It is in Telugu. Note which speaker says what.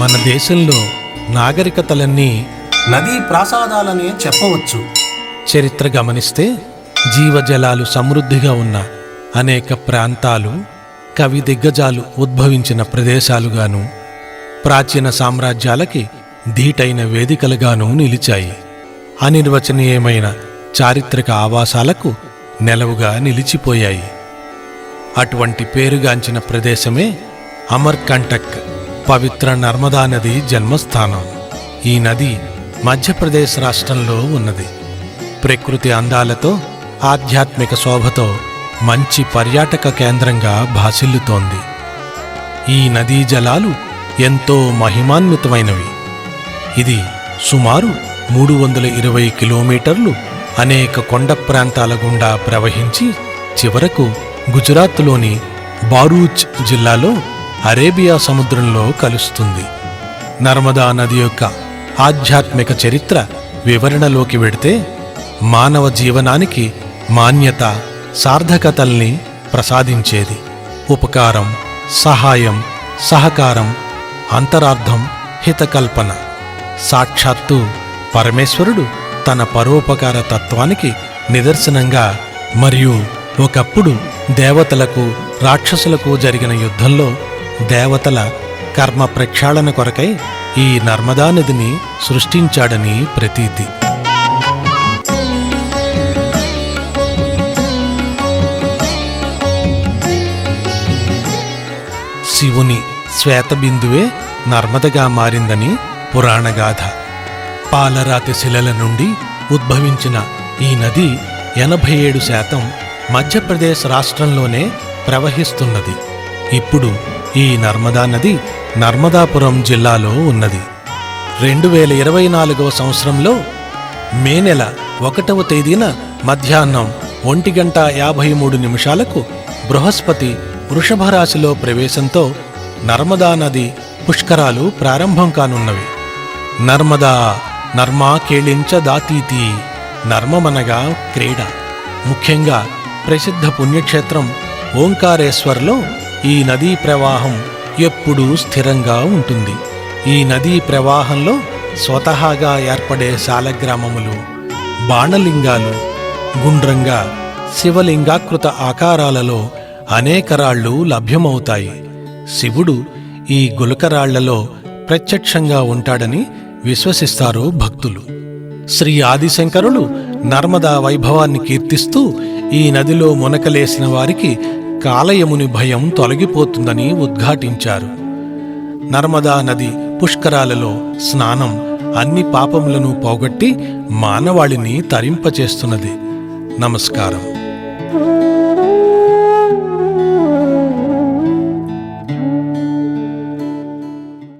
Speaker 1: మన దేశంలో నాగరికతలన్నీ
Speaker 2: నదీ ప్రాసాదాలనే చెప్పవచ్చు.
Speaker 1: చరిత్ర గమనిస్తే జీవజలాలు సమృద్ధిగా ఉన్న అనేక ప్రాంతాలు కవి దిగ్గజాలు ఉద్భవించిన ప్రదేశాలుగాను ప్రాచీన సామ్రాజ్యాలకి ధీటైన వేదికలుగాను నిలిచాయి. అనిర్వచనీయమైన చారిత్రక ఆవాసాలకు నెలవుగా నిలిచిపోయాయి. అటువంటి పేరుగాంచిన ప్రదేశమే అమర్కంటక్. పవిత్ర నర్మదా నది జన్మస్థానం. ఈ నది మధ్యప్రదేశ్ రాష్ట్రంలో ఉన్నది. ప్రకృతి అందాలతో ఆధ్యాత్మిక శోభతో మంచి పర్యాటక కేంద్రంగా భాసిల్లుతోంది. ఈ నదీ జలాలు ఎంతో మహిమాన్వితమైనవి. ఇది సుమారు మూడు వందల ఇరవై కిలోమీటర్లు అనేక కొండ ప్రాంతాల గుండా ప్రవహించి చివరకు గుజరాత్లోని బారూచ్ జిల్లాలో అరేబియా సముద్రంలో కలుస్తుంది. నర్మదా నది యొక్క ఆధ్యాత్మిక చరిత్ర వివరణలోకి వెడితే మానవ జీవనానికి మాన్యత సార్థకతల్ని ప్రసాదించేది. ఉపకారం సహాయం సహకారం అంతరార్థం హితకల్పన. సాక్షాత్తు పరమేశ్వరుడు తన పరోపకార తత్వానికి నిదర్శనంగా మరియు ఒకప్పుడు దేవతలకు రాక్షసులకు జరిగిన యుద్ధంలో దేవతల కర్మ ప్రక్షాళన కొరకై ఈ నర్మదా నదిని సృష్టించాడని ప్రతీతి. శివుని శ్వేతబిందువే నర్మదగా మారిందని పురాణగాథ. పాలరాతి శిలల నుండి ఉద్భవించిన ఈ నది ఎనభై ఏడు శాతం మధ్యప్రదేశ్ రాష్ట్రంలోనే ప్రవహిస్తున్నది. ఇప్పుడు ఈ నర్మదా నది నర్మదాపురం జిల్లాలో ఉన్నది. రెండు వేల ఇరవై నాలుగవ సంవత్సరంలో మే నెల ఒకటవ తేదీన మధ్యాహ్నం ఒంటి గంట యాభై మూడు నిమిషాలకు బృహస్పతి వృషభ రాశిలో ప్రవేశంతో నర్మదా నది పుష్కరాలు ప్రారంభం కానున్నవి. నర్మదా నర్మా కేళించ దాతీతి నర్మమనగా క్రీడ. ముఖ్యంగా ప్రసిద్ధ పుణ్యక్షేత్రం ఓంకారేశ్వర్లో ఈ నదీ ప్రవాహం ఎప్పుడూ స్థిరంగా ఉంటుంది. ఈ నదీ ప్రవాహంలో స్వతహాగా ఏర్పడే శాలగ్రామములు బాణలింగాలు గుండ్రంగా శివలింగాకృత ఆకారాలలో అనేక రాళ్ళు లభ్యమవుతాయి. శివుడు ఈ గులకరాళ్ళలో ప్రత్యక్షంగా ఉంటాడని విశ్వసిస్తారు భక్తులు. శ్రీ ఆదిశంకరులు నర్మదా వైభవాన్ని కీర్తిస్తూ ఈ నదిలో మునకలేసిన వారికి కాలయముని భయం తొలగిపోతుందని ఉద్ఘాటించారు. నర్మదా నది పుష్కరాలలో స్నానం అన్ని పాపములను పోగొట్టి మానవాళిని తరింపచేస్తున్నది. నమస్కారం.